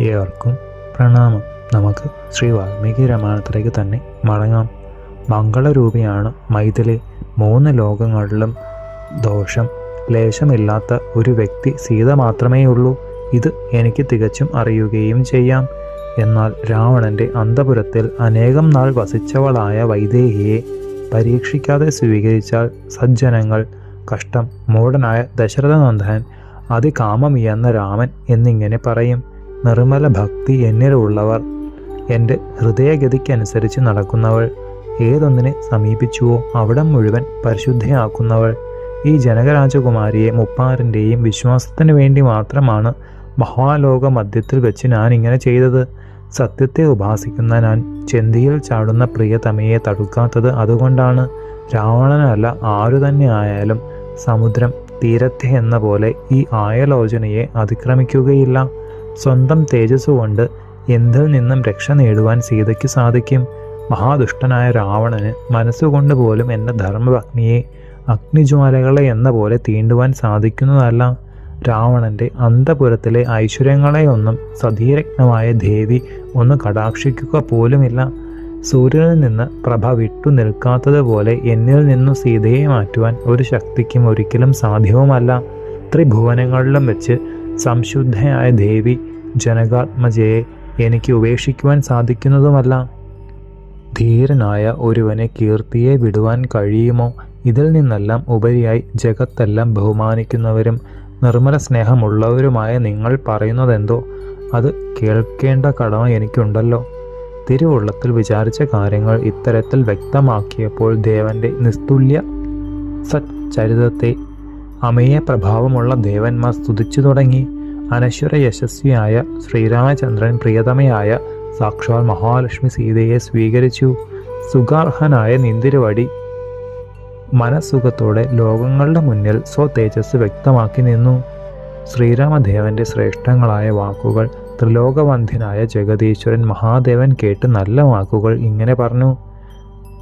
ഏവർക്കും പ്രണാമം. നമുക്ക് ശ്രീ വാൽമീകി രാമായണത്തിലേക്ക് തന്നെ മടങ്ങാം. മംഗളരൂപിയാണ് മൈഥിലി. മൂന്ന് ലോകങ്ങളിലും ദോഷം ലേശമില്ലാത്ത ഒരു വ്യക്തി സീത മാത്രമേ ഉള്ളൂ ഇത് എനിക്ക് തികച്ചും അറിയുകയും ചെയ്യാം. എന്നാൽ രാവണന്റെ അന്തപുരത്തിൽ അനേകം നാൾ വസിച്ചവളായ വൈദേഹിയെ പരീക്ഷിക്കാതെ സ്വീകരിച്ചാൽ സജ്ജനങ്ങൾ കഷ്ടം മൂടനായ ദശരഥനന്ദൻ അതികാമമിയെന്ന രാമൻ എന്നിങ്ങനെ പറയും. നിർമ്മല ഭക്തി എന്നിലുള്ളവർ. എന്റെ ഹൃദയഗതിക്കനുസരിച്ച് നടക്കുന്നവൾ. ഏതൊന്നിനെ സമീപിച്ചുവോ അവിടം മുഴുവൻ പരിശുദ്ധയാക്കുന്നവൾ. ഈ ജനകരാജകുമാരിയെ മുപ്പാറിന്റെയും വിശ്വാസത്തിന് വേണ്ടി മാത്രമാണ് മഹാലോക മധ്യത്തിൽ വെച്ച് ഞാൻ ഇങ്ങനെ ചെയ്തത്. സത്യത്തെ ഉപാസിക്കുന്ന ഞാൻ ചെന്തിയിൽ ചാടുന്ന പ്രിയതമയെ തടുക്കാത്തത് അതുകൊണ്ടാണ്. രാവണനല്ല ആരു തന്നെ ആയാലും സമുദ്രം തീരത്തെ എന്ന പോലെ ഈ ആയലോചനയെ അതിക്രമിക്കുകയില്ല. സ്വന്തം തേജസ് കൊണ്ട് എന്തിൽ നിന്നും രക്ഷ നേടുവാൻ സീതയ്ക്ക് സാധിക്കും? മഹാദുഷ്ടനായ രാവണന് മനസ്സുകൊണ്ട് പോലും എന്റെ ധർമ്മഭഗ്നിയെ അഗ്നിജ്വാലകളെ എന്ന പോലെ തീണ്ടുവാൻ സാധിക്കുന്നതല്ല. രാവണന്റെ അന്തപുരത്തിലെ ഐശ്വര്യങ്ങളെയൊന്നും സധീരജ്ഞമായ ദേവി ഒന്ന് കടാക്ഷിക്കുക പോലുമില്ല. സൂര്യനിൽ നിന്ന് പ്രഭ വിട്ടു നിൽക്കാത്തതുപോലെ എന്നിൽ നിന്നു സീതയെ മാറ്റുവാൻ ഒരു ശക്തിക്കും ഒരിക്കലും സാധ്യവുമല്ല. ത്രിഭുവനങ്ങളിലും വെച്ച് സംശുദ്ധയായ ദേവി ജനകാത്മജയെ എനിക്ക് ഉപേക്ഷിക്കുവാൻ സാധിക്കുന്നതുമല്ല. ധീരനായ ഒരുവനെ കീർത്തിയെ വിടുവാൻ കഴിയുമോ? ഇതിൽ നിന്നെല്ലാം ഉപരിയായി ജഗത്തെല്ലാം ബഹുമാനിക്കുന്നവരും നിർമ്മല സ്നേഹമുള്ളവരുമായ നിങ്ങൾ പറയുന്നതെന്തോ? അത് കേൾക്കേണ്ട കടമ എനിക്കുണ്ടല്ലോ. തിരുവുള്ളത്തിൽ വിചാരിച്ച കാര്യങ്ങൾ ഇത്തരത്തിൽ വ്യക്തമാക്കിയപ്പോൾ ദേവന്റെ നിസ്തുല്യ സച്ചരിതത്തെ അമേയ പ്രഭാവമുള്ള ദേവന്മാർ സ്തുതിച്ചു തുടങ്ങി. അനശ്വര യശസ്വിയായ ശ്രീരാമചന്ദ്രൻ പ്രിയതമയായ സാക്ഷാൽ മഹാലക്ഷ്മി സീതയെ സ്വീകരിച്ചു. സുഗാർഹനായ നിന്തിരുവടി മനസ്സുഖത്തോടെ ലോകങ്ങളുടെ മുന്നിൽ സ്വതേജസ് വ്യക്തമാക്കി നിന്നു. ശ്രീരാമദേവന്റെ ശ്രേഷ്ഠങ്ങളായ വാക്കുകൾ ത്രിലോകവന്ധ്യനായ ജഗതീശ്വരൻ മഹാദേവൻ കേട്ട് നല്ല വാക്കുകൾ ഇങ്ങനെ പറഞ്ഞു.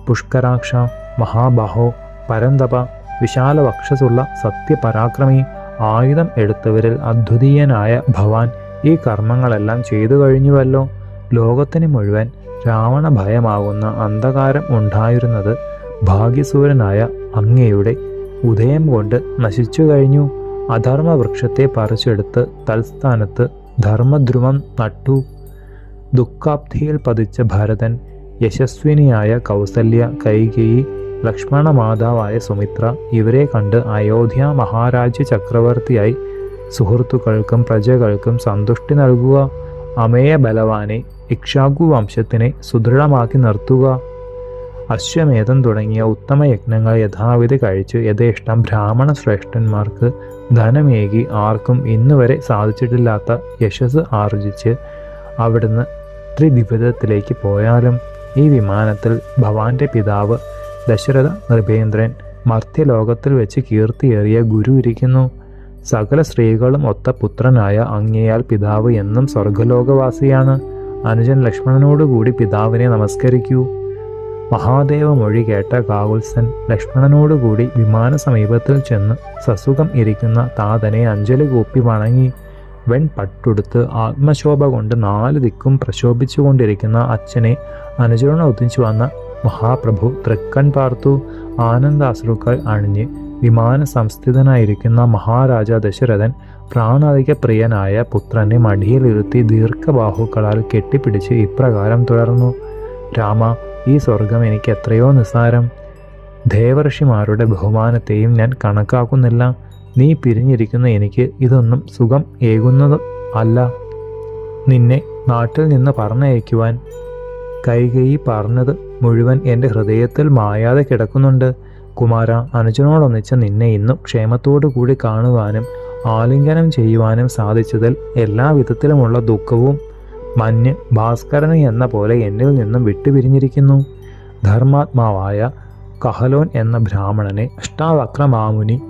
പുഷ്കരാക്ഷ മഹാബാഹോ പരന്തപ വിശാലവക്ഷസുള്ള സത്യപരാക്രമി ആയുധം എടുത്തവരിൽ അദ്വിതീയനായ ഭവാൻ ഈ കർമ്മങ്ങളെല്ലാം ചെയ്തു കഴിഞ്ഞുവല്ലോ. ലോകത്തിന് മുഴുവൻ രാവണ ഭയമാകുന്ന അന്ധകാരം ഉണ്ടായിരുന്നത് ഭാഗ്യസൂരനായ അങ്ങയുടെ ഉദയം കൊണ്ട് നശിച്ചു കഴിഞ്ഞു. അധർമ്മ വൃക്ഷത്തെ പറിച്ചെടുത്ത് തൽസ്ഥാനത്ത് ധർമ്മധ്രുവം നട്ടു. ദുഃഖാബ്ധിയിൽ പതിച്ച ഭരതൻ യശസ്വിനിയായ കൗസല്യ കൈകേയി ലക്ഷ്മണ മാതാവായ സുമിത്ര ഇവരെ കണ്ട് അയോധ്യ മഹാരാജ്യ ചക്രവർത്തിയായി സുഹൃത്തുക്കൾക്കും പ്രജകൾക്കും സന്തുഷ്ടി നൽകുക. അമേയ ബലവാനെ ഇക്ഷാഗു വംശത്തിനെ സുദൃഢമാക്കി നിർത്തുക. അശ്വമേധം തുടങ്ങിയ ഉത്തമ യജ്ഞങ്ങൾ യഥാവിധി കഴിച്ച് യഥേഷ്ടം ബ്രാഹ്മണ ശ്രേഷ്ഠന്മാർക്ക് ധനമേകി ആർക്കും ഇന്നുവരെ സാധിച്ചിട്ടില്ലാത്ത യശസ് ആർജിച്ച് അവിടുന്ന് ത്രിദിവിധത്തിലേക്ക് പോയാലും ഈ വിമാനത്തിൽ ഭവാന്റെ പിതാവ് ദശരഥ നൃപേന്ദ്രൻ മർത്യലോകത്തിൽ വെച്ച് കീർത്തിയേറിയ ഗുരു ഇരിക്കുന്നു. സകല സ്ത്രീകളും ഒത്ത പുത്രനായ അങ്ങേയാൽ പിതാവ് എന്നും സ്വർഗലോകവാസിയാണ് അനുജൻ ലക്ഷ്മണനോടുകൂടി പിതാവിനെ നമസ്കരിക്കൂ. മഹാദേവ മൊഴി കേട്ട കാവുത്സൻ ലക്ഷ്മണനോടുകൂടി വിമാന സമീപത്തിൽ ചെന്ന് സസുഖം ഇരിക്കുന്ന താതനെ അഞ്ജലി കൂപ്പി വണങ്ങി. വെൺ പട്ടുടുത്ത് ആത്മശോഭ കൊണ്ട് നാല് ദിക്കും പ്രശോഭിച്ചുകൊണ്ടിരിക്കുന്ന അച്ഛനെ അനുചരണം ഒത്തിച്ചു വന്ന മഹാപ്രഭു തൃക്കൺ പാർത്തു ആനന്ദാശ്രുക്കൾ അണിഞ്ഞ് വിമാന സംസ്ഥിതനായിരിക്കുന്ന മഹാരാജ ദശരഥൻ പ്രാണാധിക പ്രിയനായ പുത്രനെ മടിയിലിരുത്തി ദീർഘബാഹുക്കളാൽ കെട്ടിപ്പിടിച്ച് ഇപ്രകാരം തുടർന്നു. രാമ ഈ സ്വർഗം എനിക്ക് എത്രയോ നിസ്സാരം. ദേവർഷിമാരുടെ ബഹുമാനത്തെയും ഞാൻ കണക്കാക്കുന്നില്ല. നീ പിരിഞ്ഞിരിക്കുന്ന എനിക്ക് ഇതൊന്നും സുഖം ഏകുന്നത് അല്ല. നിന്നെ നാട്ടിൽ നിന്ന് പറഞ്ഞയക്കുവാൻ കൈകൈ പറഞ്ഞത് മുഴുവൻ എന്റെ ഹൃദയത്തിൽ മായാതെ കിടക്കുന്നുണ്ട്. കുമാര അനുജനോടൊന്നിച്ച് നിന്നെ ഇന്നും ക്ഷേമത്തോടു കൂടി കാണുവാനും ആലിംഗനം ചെയ്യുവാനും സാധിച്ചതിൽ എല്ലാ വിധത്തിലുമുള്ള ദുഃഖവും മഞ്ഞ് ഭാസ്കരന് എന്ന പോലെ എന്നിൽ നിന്നും വിട്ടുപിരിഞ്ഞിരിക്കുന്നു. ധർമാത്മാവായ കഹലോൻ എന്ന ബ്രാഹ്മണനെ അഷ്ടാവക്രമാമുനി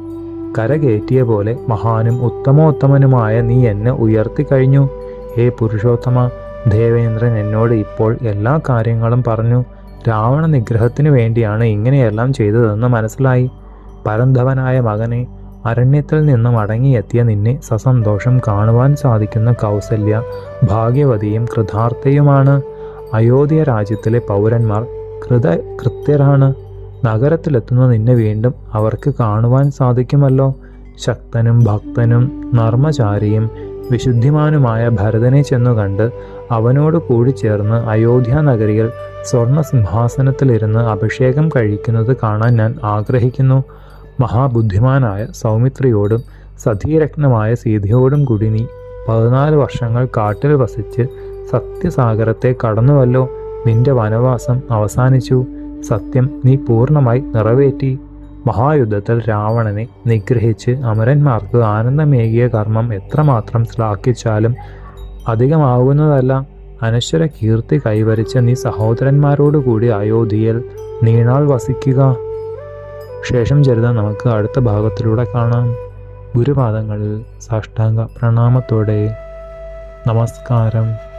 കരകയറ്റിയ പോലെ മഹാനും ഉത്തമോത്തമനുമായ നീ എന്നെ ഉയർത്തിക്കഴിഞ്ഞു ഹേ പുരുഷോത്തമ ദേവേന്ദ്രൻ എന്നോട് ഇപ്പോൾ എല്ലാ കാര്യങ്ങളും പറഞ്ഞു. രാവണ നിഗ്രഹത്തിനു വേണ്ടിയാണ് ഇങ്ങനെയെല്ലാം ചെയ്തതെന്ന് മനസ്സിലായി. പരന്ധവനായ മകനെ അരണ്യത്തിൽ നിന്ന് മടങ്ങിയെത്തിയ നിന്നെ സസന്തോഷം കാണുവാൻ സാധിക്കുന്ന കൗസല്യ ഭാഗ്യവതിയും കൃതാർത്ഥയുമാണ്. അയോധ്യ രാജ്യത്തിലെ പൗരന്മാർ കൃത കൃത്യരാണ്. നഗരത്തിലെത്തുന്ന നിന്നെ വീണ്ടും അവർക്ക് കാണുവാൻ സാധിക്കുമല്ലോ. ശക്തനും ഭക്തനും നർമ്മചാരിയും വിശുദ്ധിമാനുമായ ഭരതനെ ചെന്നു കണ്ട് അവനോട് കൂടി ചേർന്ന് അയോധ്യ നഗരിയിൽ സ്വർണ സിംഹാസനത്തിലിരുന്ന് അഭിഷേകം കഴിക്കുന്നത് കാണാൻ ഞാൻ ആഗ്രഹിക്കുന്നു. മഹാബുദ്ധിമാനായ സൗമിത്രിയോടും സതീരത്നമായ സീതയോടും കൂടി നീ പതിനാല് വർഷങ്ങൾ കാട്ടിൽ വസിച്ച് സത്യസാഗരത്തെ കടന്നുവല്ലോ. നിന്റെ വനവാസം അവസാനിച്ചു. സത്യം നീ പൂർണമായി നിറവേറ്റി. മഹായുദ്ധത്തിൽ രാവണനെ നിഗ്രഹിച്ച് അമരന്മാർക്ക് ആനന്ദമേകിയ കർമ്മം എത്രമാത്രം ശ്ലാഘിച്ചാലും അധികമാവുന്നതല്ല. അനശ്വര കീർത്തി കൈവരിച്ച നീ സഹോദരന്മാരോടുകൂടി അയോധ്യയിൽ നീണാൾ വസിക്കുക. ശേഷം ചരിതം നമുക്ക് അടുത്ത ഭാഗത്തിലൂടെ കാണാം. ഗുരുപാദങ്ങളിൽ സാഷ്ടാംഗ പ്രണാമത്തോടെ നമസ്കാരം.